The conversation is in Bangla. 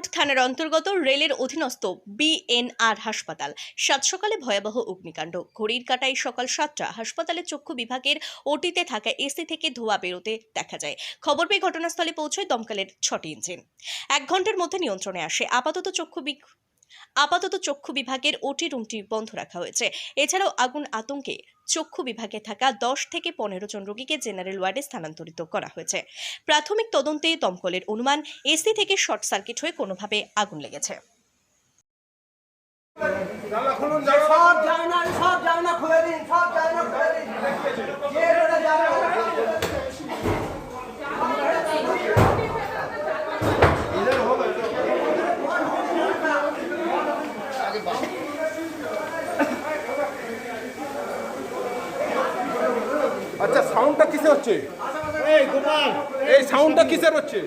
থানার অন্তর্গত রেলের অধীনস্থ বিএনআর হাসপাতাল। সাত সকালে ভয়াবহ অগ্নিকাণ্ড। ঘড়ির কাটায় সকাল সাতটা হাসপাতালে চক্ষু বিভাগের ওটিতে থাকা এসি থেকে ধোয়া বেরোতে দেখা যায়। খবর পেয়ে ঘটনাস্থলে পৌঁছয় দমকালের ছটি ইঞ্জিন। এক ঘণ্টার মধ্যে নিয়ন্ত্রণে আসে। আপাতত চক্ষু আপাতত চক্ষু বিভাগের ওটি রুমটি বন্ধ রাখা হয়েছে। এছাড়াও আগুন আতঙ্কে চক্ষু বিভাগে থাকা দশ থেকে পনেরো জন রোগীকে জেনারেল ওয়ার্ডে স্থানান্তরিত করা হয়েছে। প্রাথমিক তদন্তে দমকলের অনুমান, এসি থেকে শর্ট সার্কিট হয়ে কোনোভাবে আগুন লেগেছে। সব না সব না, খুলে দিন। আচ্ছা সাউন্ডটা কিসের হচ্ছে? এই এই সাউন্ডটা কিসের হচ্ছে?